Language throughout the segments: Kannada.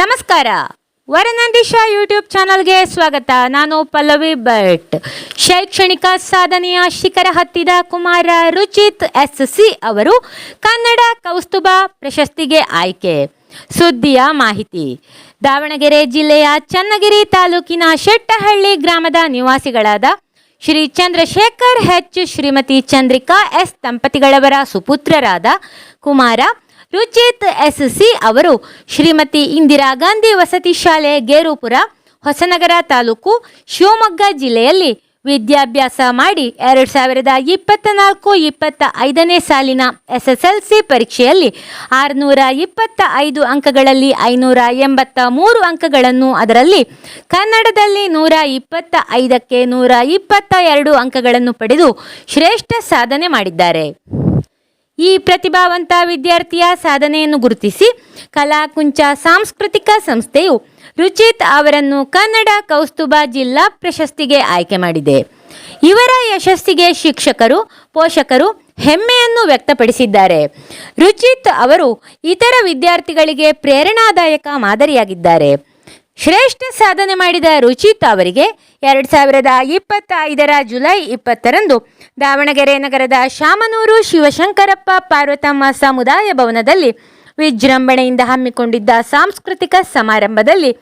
ನಮಸ್ಕಾರ. ವರನಂದೀಶ ಯೂಟ್ಯೂಬ್ ಚಾನಲ್ಗೆ ಸ್ವಾಗತ. ನಾನು ಪಲ್ಲವಿ ಭಟ್. ಶೈಕ್ಷಣಿಕ ಸಾಧನೆಯ ಶಿಖರ ಹತ್ತಿದ ಕುಮಾರ ರುಚಿತ್ ಎಸ್ ಸಿ ಅವರು ಕನ್ನಡ ಕೌಸ್ತುಭ ಪ್ರಶಸ್ತಿಗೆ ಆಯ್ಕೆ. ಸುದ್ದಿಯ ಮಾಹಿತಿ. ದಾವಣಗೆರೆ ಜಿಲ್ಲೆಯ ಚನ್ನಗಿರಿ ತಾಲೂಕಿನ ಶೆಟ್ಟಹಳ್ಳಿ ಗ್ರಾಮದ ನಿವಾಸಿಗಳಾದ ಶ್ರೀ ಚಂದ್ರಶೇಖರ್ ಹೆಚ್ ಶ್ರೀಮತಿ ಚಂದ್ರಿಕಾ ಎಸ್ ದಂಪತಿಗಳವರ ಸುಪುತ್ರರಾದ ಕುಮಾರ ರುಚಿತ್ ಎಸ್ ಸಿ ಅವರು ಶ್ರೀಮತಿ ಇಂದಿರಾ ಗಾಂಧಿ ವಸತಿ ಶಾಲೆ ಗೇರುಪುರ, ಹೊಸನಗರ ತಾಲೂಕು ಶಿವಮೊಗ್ಗ ಜಿಲ್ಲೆಯಲ್ಲಿ ವಿದ್ಯಾಭ್ಯಾಸ ಮಾಡಿ ಎರಡು ಸಾವಿರದ ಇಪ್ಪತ್ತ ನಾಲ್ಕು ಇಪ್ಪತ್ತ ಐದನೇ ಸಾಲಿನ ಎಸ್ ಎಸ್ ಎಲ್ ಸಿ ಪರೀಕ್ಷೆಯಲ್ಲಿ ಆರುನೂರ ಇಪ್ಪತ್ತ ಐದು ಅಂಕಗಳಲ್ಲಿ ಐನೂರ ಎಂಬತ್ತ ಮೂರು ಅಂಕಗಳನ್ನು ಅದರಲ್ಲಿ ಕನ್ನಡದಲ್ಲಿ ನೂರ ಇಪ್ಪತ್ತ ಐದಕ್ಕೆ ನೂರ ಇಪ್ಪತ್ತ ಎರಡು ಅಂಕಗಳನ್ನು ಪಡೆದು ಶ್ರೇಷ್ಠ ಸಾಧನೆ ಮಾಡಿದ್ದಾರೆ. ಈ ಪ್ರತಿಭಾವಂತ ವಿದ್ಯಾರ್ಥಿಯ ಸಾಧನೆಯನ್ನು ಗುರುತಿಸಿ ಕಲಾಕುಂಚ ಸಾಂಸ್ಕೃತಿಕ ಸಂಸ್ಥೆಯು ರುಚಿತ್ ಅವರನ್ನು ಕನ್ನಡ ಕೌಸ್ತುಭ ಜಿಲ್ಲಾ ಪ್ರಶಸ್ತಿಗೆ ಆಯ್ಕೆ ಮಾಡಿದೆ. ಇವರ ಯಶಸ್ಸಿಗೆ ಶಿಕ್ಷಕರು, ಪೋಷಕರು ಹೆಮ್ಮೆಯನ್ನು ವ್ಯಕ್ತಪಡಿಸಿದ್ದಾರೆ. ರುಚಿತ್ ಅವರು ಇತರ ವಿದ್ಯಾರ್ಥಿಗಳಿಗೆ ಪ್ರೇರಣಾದಾಯಕ ಮಾದರಿಯಾಗಿದ್ದಾರೆ. ಶ್ರೇಷ್ಠ ಸಾಧನೆ ಮಾಡಿದ ರುಚಿತ್ ಅವರಿಗೆ ಎರಡು ಸಾವಿರದ ಇಪ್ಪತ್ತ ಐದರ ಜುಲೈ ಇಪ್ಪತ್ತರಂದು ದಾವಣಗೆರೆ ನಗರದ ಶಾಮನೂರು ಶಿವಶಂಕರಪ್ಪ ಪಾರ್ವತಮ್ಮ ಸಮುದಾಯ ಭವನದಲ್ಲಿ ವಿಜೃಂಭಣೆಯಿಂದ ಹಮ್ಮಿಕೊಂಡಿದ್ದ ಸಾಂಸ್ಕೃತಿಕ ಸಮಾರಂಭದಲ್ಲಿ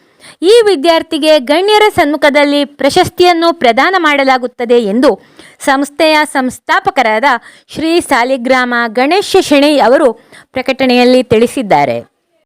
ಈ ವಿದ್ಯಾರ್ಥಿಗೆ ಗಣ್ಯರ ಸಮ್ಮುಖದಲ್ಲಿ ಪ್ರಶಸ್ತಿಯನ್ನು ಪ್ರದಾನ ಮಾಡಲಾಗುತ್ತದೆ ಎಂದು ಸಂಸ್ಥೆಯ ಸಂಸ್ಥಾಪಕರಾದ ಶ್ರೀ ಸಾಲಿಗ್ರಾಮ ಗಣೇಶ ಶೆಣೈ ಅವರು ಪ್ರಕಟಣೆಯಲ್ಲಿ ತಿಳಿಸಿದ್ದಾರೆ.